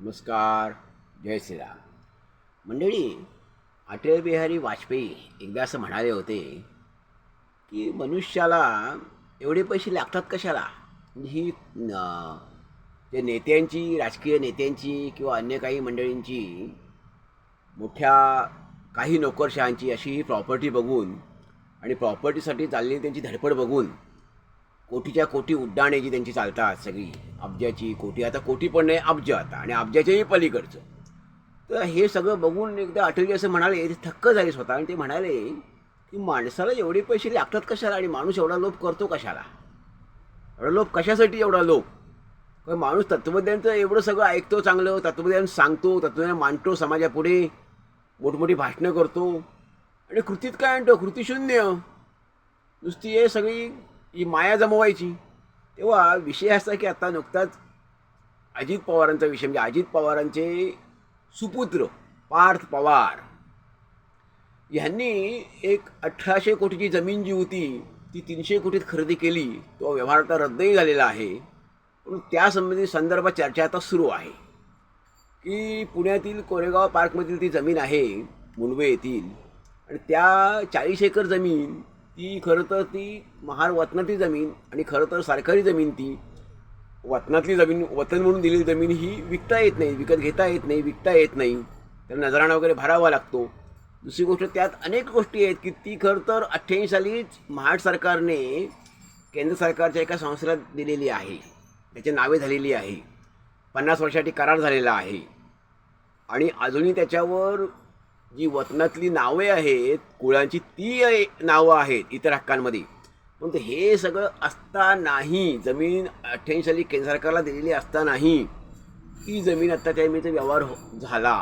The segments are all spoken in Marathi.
नमस्कार जय श्रीराम. मंडळी अटल बिहारी वाजपेयी एकदा असं म्हणाले होते की मनुष्याला एवढे पैसे लागतात कशाला? म्हणजे ही जे नेत्यांची राजकीय नेत्यांची किंवा अन्य काही मंडळींची मोठ्या काही नोकरशहांची अशी ही प्रॉपर्टी बघून आणि प्रॉपर्टीसाठी चाललेली त्यांची धडपड बघून कोटीच्या कोटी उड्डाणे जी त्यांची चालतात सगळी. अब्जाची कोटी आता कोटी पण नाही अब्ज आता. आणि अब्जाच्याही पलीकडचं. तर हे सगळं बघून एकदा अटलजी असं म्हणाले ते थक्क झाले स्वतः. आणि ते म्हणाले की माणसाला एवढे पैसे लागतात कशाला? आणि माणूस एवढा लोभ करतो कशाला? एवढा लोभ कशासाठी एवढा लोभ? कारण माणूस तत्त्वज्ञानचं एवढं सगळं ऐकतो चांगलं तत्त्वज्ञान सांगतो तत्त्वज्ञान मांडतो समाजापुढे मोठमोठी भाषणं करतो. आणि कृतीत काय आणतो? कृती शून्य. नुसती हे सगळी ही माया जमवायची. तेव्हा विषय असा की आता नुकताच अजित पवारांचा विषय म्हणजे अजित पवारांचे सुपुत्र पार्थ पवार ह्यांनी एक अठराशे कोटीची जमीन जी होती ती तीनशे कोटीत खरेदी केली. तो व्यवहार आता रद्दही झालेला आहे. पण त्यासंबंधी संदर्भात चर्चा आता सुरू आहे. की पुण्यातील कोरेगाव पार्कमधील ती जमीन आहे मुंबई येथील. आणि त्या चाळीस एकर जमीन ती खरं तर ती महार वतनातली जमीन आणि खरं तर सरकारी जमीन ती वतनातली जमीन वतन म्हणून दिलेली जमीन ही विकता येत नाही विकत घेता येत नाही विकता येत नाही. त्याला नजराणा वगैरे भरावा लागतो. दुसरी गोष्ट त्यात अनेक गोष्टी आहेत की ती खरं तर अठ्ठ्याऐंशी सालीच महाड सरकारने केंद्र सरकारच्या एका संस्थेला दिलेली आहे. त्याची नावे झालेली आहे. पन्नास वर्षासाठी करार झालेला आहे. आणि अजूनही त्याच्यावर जी वतनातली नावे आहेत कुळांची ती नावं आहेत इतर हक्कांमध्ये. पण हे सगळं असतानाही जमीन अठ्ठ्याऐंशी साली केंद्र सरकारला दिलेली असतानाही ती जमीन आत्ता त्या व्यवहार हो- झाला.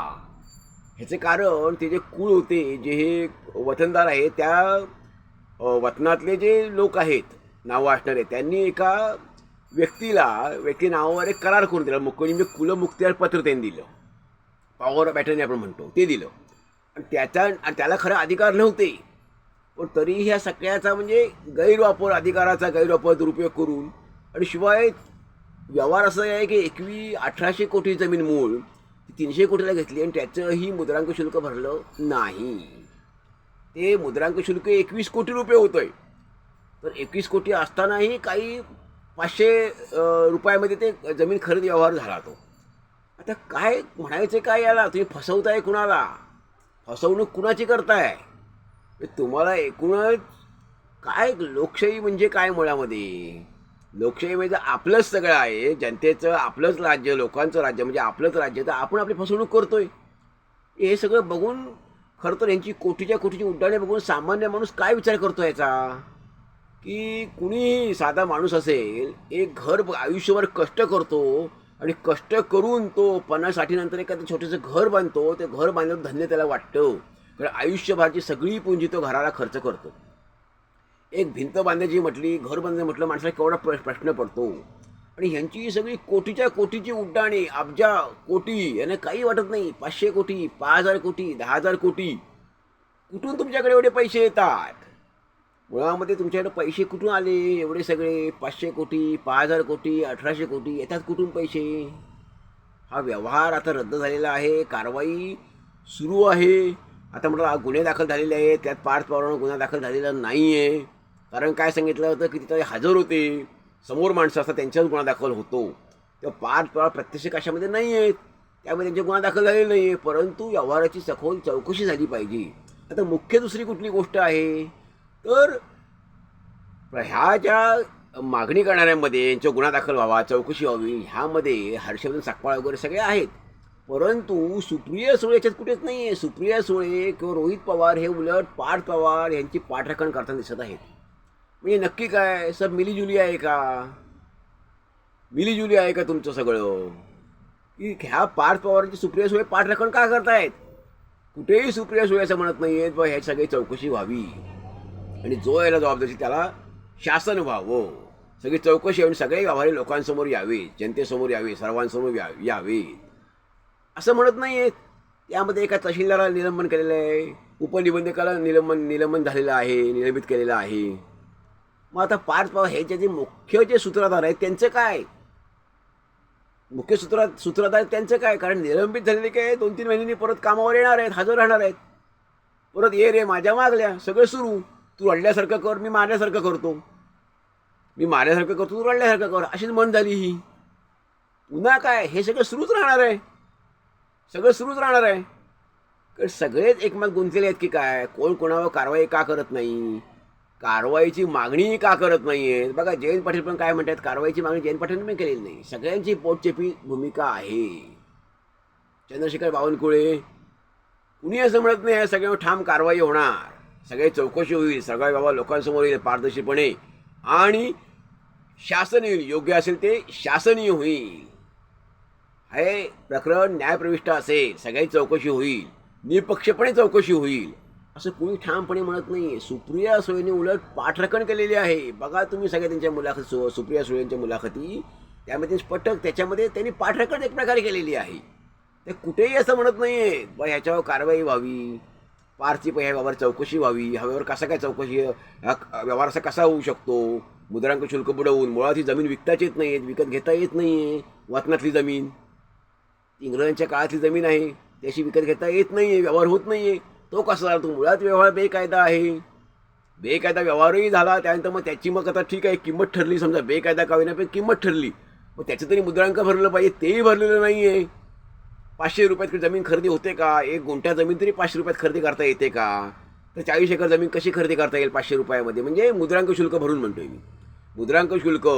ह्याचे कारण ते जे कुळ होते जे हे वतनदार आहेत त्या वतनातले जे लोक आहेत नावं असणारे त्यांनी एका व्यक्तीला व्यक्ती नावावर एक करार करून दिला. मुख्य म्हणजे कुलमुक्त्यार पत्र त्यांनी दिलं. पॉवर पॅटर्न आपण म्हणतो ते दिलं. त्याचा त्याला खरं अधिकार नव्हते. पण तरी ह्या सगळ्याचा म्हणजे गैरवापर अधिकाराचा गैरवापर दुरुपयोग करून आणि शिवाय व्यवहार असं आहे की एकवी अठराशे कोटी जमीन मूळ ती तीनशे कोटीला घेतली आणि त्याचंही मुद्रांक शुल्क भरलं नाही. ते मुद्रांक शुल्क एकवीस कोटी रुपये होतं आहे तर एकवीस कोटी असतानाही काही पाचशे रुपयामध्ये ते जमीन खरेदी व्यवहार झाला तो. आता काय म्हणायचं काय याला? तुम्ही फसवताय कुणाला? फसवणूक कुणाची करताय? तुम्हाला एकूणच काय लोकशाही म्हणजे काय मुळामध्ये? लोकशाही म्हणजे आपलंच सगळं आहे. जनतेचं आपलंच राज्य लोकांचं राज्य म्हणजे आपलंच राज्य. तर आपण आपली फसवणूक करतोय. हे सगळं बघून खरं तर यांची कोटीच्या कोटीची उड्डाणे बघून सामान्य माणूस काय विचार करतो याचा? की कुणीही साधा माणूस असेल एक घर आयुष्यभर कष्ट करतो आणि कष्ट करून तो पन्नास साठीनंतर एखादं छोटंसं घर बांधतो ते घर बांधलं धन्य त्याला वाटतं. कारण आयुष्यभराची सगळी पुंजी तो घराला खर्च करतो. एक भिंत बांधायची म्हटली घर बांधायचं म्हटलं माणसाला केवढा प्र प्रश्न पडतो. आणि ह्यांची सगळी कोटीच्या कोटीची उड्डाणे अब्जा कोटी यांना काही वाटत नाही. पाचशे कोटी पाच हजार कोटी दहा हजार कोटी. कुठून तुमच्याकडे एवढे पैसे येतात? मुळामध्ये तुमच्याकडे पैसे कुठून आले? एवढे सगळे पाचशे कोटी पाच हजार कोटी अठराशे कोटी येतात कुठून पैसे? हा व्यवहार आता रद्द झालेला आहे. कारवाई सुरू आहे. आता म्हटलं गुन्हे दाखल झालेले आहेत. त्यात पार्थ पवारांवर गुन्हा दाखल झालेला नाही आहे कारण काय सांगितलं होतं की तिथे हजर होते. समोर माणसं असतात त्यांच्यावर गुन्हा दाखल होतो. तेव्हा पार्थ पवार प्रत्यक्ष कशामध्ये नाही आहेत त्यामुळे त्यांचे गुन्हा दाखल झालेले नाही आहे परंतु व्यवहाराची सखोल चौकशी झाली पाहिजे. आता मुख्य दुसरी कुठली गोष्ट आहे? तर ह्या ज्या मागणी करणाऱ्यांमध्ये यांच्या गुन्हा दाखल व्हावा चौकशी व्हावी ह्यामध्ये हर्षवर्धन साकपाळ वगैरे सगळे आहेत. परंतु सुप्रिया सुळे याच्यात कुठेच नाही आहे सुप्रिया सुळे किंवा रोहित पवार हे उलट पार्थ पवार यांची पाठराखण करताना दिसत आहेत. म्हणजे नक्की काय? सब मिलीजुली आहे का? मिलीजुली आहे का तुमचं सगळं? की ह्या पार्थ पवारांची सुप्रिया सुळे पाठराखण का करतायत? कुठेही सुप्रिया सुळे असं म्हणत नाही आहेत बा ह्या सगळी चौकशी व्हावी. आणि जो याला जबाबदारी त्याला शासन व्हावं. सगळी चौकशी येऊन सगळे व्यावहारी लोकांसमोर यावी जनतेसमोर यावे सर्वांसमोर या यावी. असं म्हणत नाही आहेत यामध्ये एका तहसीलदाराला निलंबन केलेलं आहे. उपनिबंधकाला निलंबन निलंबन झालेलं आहे निलंबित केलेलं आहे. मग आता पार्थ पवार हे जे मुख्य जे सूत्रधार आहेत त्यांचं काय? मुख्य सूत्र सूत्रधार त्यांचं काय? कारण निलंबित झालेले काय? दोन तीन महिन्यांनी परत कामावर येणार आहेत हजर राहणार आहेत. परत ये रे माझ्या मागल्या सगळं सुरू. तू रडल्यासारखं कर मी मारल्यासारखं करतो. मी मारल्यासारखं करतो तू रडल्यासारखं कर अशीच मन झाली ही. पुन्हा काय हे सगळं सुरूच राहणार आहे. सगळं सुरूच राहणार आहे. कारण सगळेच एकमत गुंतलेले आहेत की काय? कोण कोणावर कारवाई का करत नाही? कारवाईची मागणी का करत नाही आहेत बघा जयंत पाटील पण काय म्हणतात कारवाईची मागणी जयंत पाटील पण केलेली नाही. सगळ्यांची पोटचेपी भूमिका आहे. चंद्रशेखर बावनकुळे कुणी असं म्हणत नाही सगळ्यावर ठाम कारवाई होणार. सगळी चौकशी होईल सगळ्या बाबा लोकांसमोर येईल पारदर्शीपणे. आणि शासन येईल योग्य असेल ते शासनीय होईल. हे प्रकरण न्यायप्रविष्ट असेल सगळी चौकशी होईल निपक्षपणे चौकशी होईल. असं कुणी ठामपणे म्हणत नाही सुप्रिया सुळेने उलट पाठरखण केलेली आहे. बघा तुम्ही सगळ्या त्यांच्या मुलाखत सु सुप्रिया सुळेंच्या मुलाखती. त्यामध्ये स्पटक त्याच्यामध्ये त्यांनी पाठरखण एक प्रकारे केलेली आहे. ते कुठेही असं म्हणत नाही आहे बा ह्याच्यावर कारवाई व्हावी. पारची ह्या व्यवहार चौकशी व्हावी. ह्या व्यवहार कसा काय चौकशी व्यवहार असा कसा होऊ शकतो? मुद्रांक शुल्क बुडवून मुळात ही जमीन विकताच येत नाही विकत घेता येत नाही आहे वतनातली जमीन. इंग्रजांच्या काळातली जमीन आहे त्याशी विकत घेता येत नाही आहे व्यवहार होत नाही आहे तो कसा झाला? तो मुळात व्यवहार बेकायदा आहे. बेकायदा व्यवहारही झाला त्यानंतर मग त्याची मग आता ठीक आहे किंमत ठरली. समजा बेकायदा का होईना पण किंमत ठरली. मग त्याचं तरी मुद्रांक भरलं पाहिजे तेही भरलेलं नाही आहे पाचशे रुपयात जमीन खरेदी होते का? एक गुंठ्या जमीन तरी पाचशे रुपयात खरेदी करता येते का? तर चाळीस एकर जमीन कशी खरेदी करता येईल पाचशे रुपयामध्ये? म्हणजे मुद्रांक शुल्क भरून म्हणतोय मी. मुद्रांक शुल्क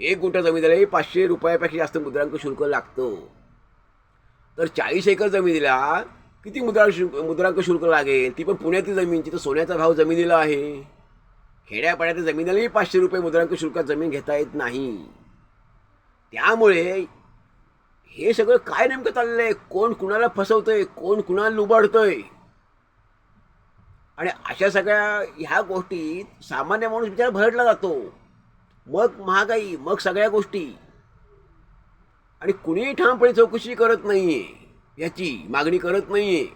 एक गुंठा जमीन पाचशे रुपयापेक्षा जास्त मुद्रांक शुल्क लागतं. तर चाळीस एकर जमिनीला किती मुद्रा शुल्क मुद्रांक शुल्क लागेल? ती पण पुण्यातील जमीन तर सोन्याचा भाव जमिनीला आहे. खेड्यापाड्याच्या जमिनीलाही पाचशे रुपये मुद्रांक शुल्कात जमीन घेता येत नाही. त्यामुळे हे सगळं काय नेमकं चाललंय? कोण कुणाला फसवतंय? कोण कुणाला लुबाडतंय? आणि अशा सगळ्या ह्या गोष्टीत सामान्य माणूस बिचारा भरडला जातो. मग महागाई मग सगळ्या गोष्टी. आणि कुणीही ठामपणे चौकशी करत नाहीये याची मागणी करत नाहीये.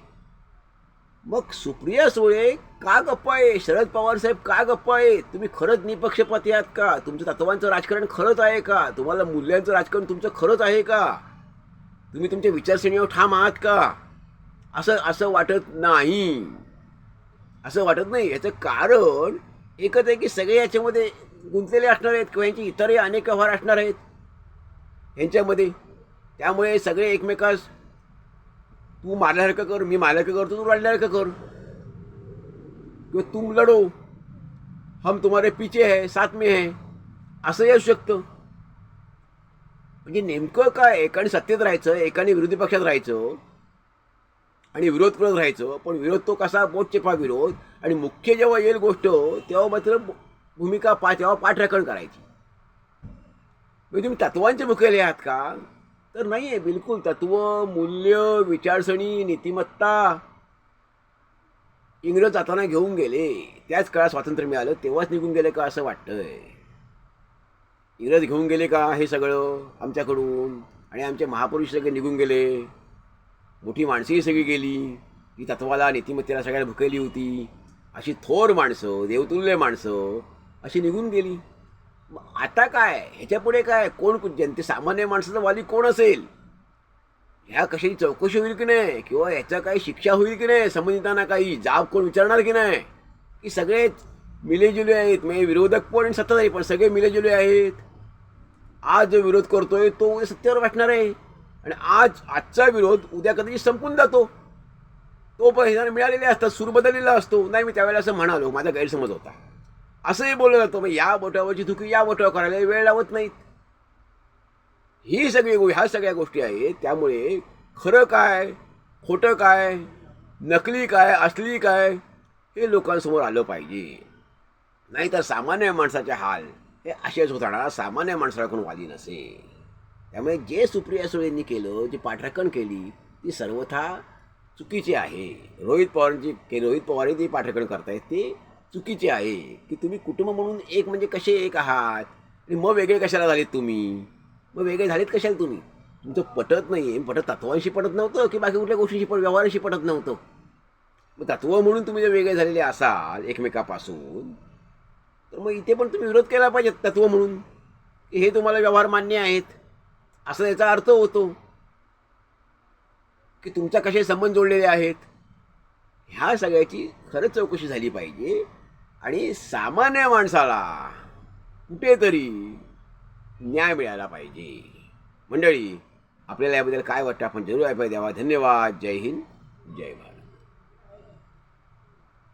मग सुप्रिया सुळे का गप्पा आहे? शरद पवार साहेब का गप्पा आहे? तुम्ही खरंच निपक्षपाती आहात का? तुमचं तत्वांचं राजकारण खरंच आहे का? तुम्हाला मूल्यांचं राजकारण तुमचं खरंच आहे का? तुम्ही तुमच्या विचारसरणीवर ठाम आहात का? असं असं वाटत नाही. असं वाटत नाही. याचं कारण एकच आहे की सगळे याच्यामध्ये गुंतलेले असणार आहेत किंवा यांची इतरही अनेक व्यवहार असणार आहेत. यांच्यामध्ये. त्यामुळे सगळे एकमेकास तू मारल्यासारखं कर मी मारल्यासारखं करतो तू लढल्यासारखं कर. किंवा तुम लढो. हम तुम्हारे पीछे है साथ में है. असं येऊ शकतं. म्हणजे नेमकं काय एकाने सत्तेत राहायचं एकाने विरोधी पक्षात राहायचं आणि विरोध करत राहायचं पण विरोध तो कसा बोटचेपा विरोध आणि मुख्य जेव्हा येईल गोष्ट तेव्हा मात्र भूमिका पा तेव्हा पाठराखण करायची. म्हणजे तुम्ही तत्वांचे मुखेले आहात का? तर नाही आहे बिलकुल. तत्व मूल्य विचारसरणी नीतिमत्ता इंग्रज जाताना घेऊन गेले. त्याच काळात स्वातंत्र्य मिळालं तेव्हाच निघून गेले का असं वाटतंय. इंग्रज घेऊन गेले का हे सगळं आमच्याकडून? आणि आमचे महापुरुष सगळे निघून गेले. मोठी माणसंही सगळी गेली. ही तत्वाला नीतिमत्तेला सगळ्याला भुकेली होती. अशी थोर माणसं देवतुल्य माणसं अशी निघून गेली. मग आता काय? ह्याच्यापुढे काय? कोण जनते सामान्य माणसाचा वाली कोण असेल? ह्या कशाची चौकशी होईल की नाही? किंवा ह्याचा काही शिक्षा होईल की नाही? संबंधितांना काही जाब कोण विचारणार की नाही? की सगळेच मिलेजुले आहेत. म्हणजे विरोधक पण आणि सत्ताधारी पण सगळे मिलेजुले आहेत. आज जो विरोध करतोय तो उद्या सत्तेवर वाटणार आहे. आणि आज आजचा विरोध उद्या कदाचित संपून जातो. तो पण हे मिळालेले असतात सूर बदललेला असतो. नाही मी त्यावेळेला असं म्हणालो माझा गैरसमज होता. असंही बोललं जातं मग या बोटावरची धुकी या बोटावर करायला वेळ लावत नाहीत. ही सगळी गो ह्या सगळ्या गोष्टी आहेत. त्यामुळे खरं काय खोटं काय नकली काय असली काय हे लोकांसमोर आलं पाहिजे. नाहीतर सामान्य माणसाचे हाल हे असेच होताना सामान्य माणसाला कोण वाली नसे. त्यामुळे जे सुप्रिया सुळेंनी केलं जी पाठराखण केली ती सर्वथा चुकीची आहे. रोहित पवारांची के रोहित पवारही ती पाठराखण करतायत ते चुकीचे आहे. की तुम्ही कुटुंब म्हणून एक म्हणजे कसे एक आहात? आणि मग वेगळे कशाला झालेत तुम्ही? मग वेगळे झालेत कशाला तुम्ही? तुमचं पटत नाही पटत तत्वांशी पटत नव्हतं की बाकी कुठल्या गोष्टीशी पण व्यवहाराशी पटत नव्हतं? मग तत्व म्हणून तुम्ही जर वेगळे झालेले असाल एकमेकापासून तर मग इथे पण तुम्ही विरोध केला पाहिजे तत्व म्हणून. की हे तुम्हाला व्यवहार मान्य आहेत. असा याचा अर्थ होतो. की तुमचा कसे संबंध जोडलेले आहेत. ह्या सगळ्याची खरंच चौकशी झाली पाहिजे. आणि सामान्य माणसाला कुठेतरी न्याय मिळाला पाहिजे. मंडळी आपल्याला याबद्दल काय वाटतं आपण जरूर ऐकायला द्यावा. धन्यवाद. जय हिंद. जय भारत.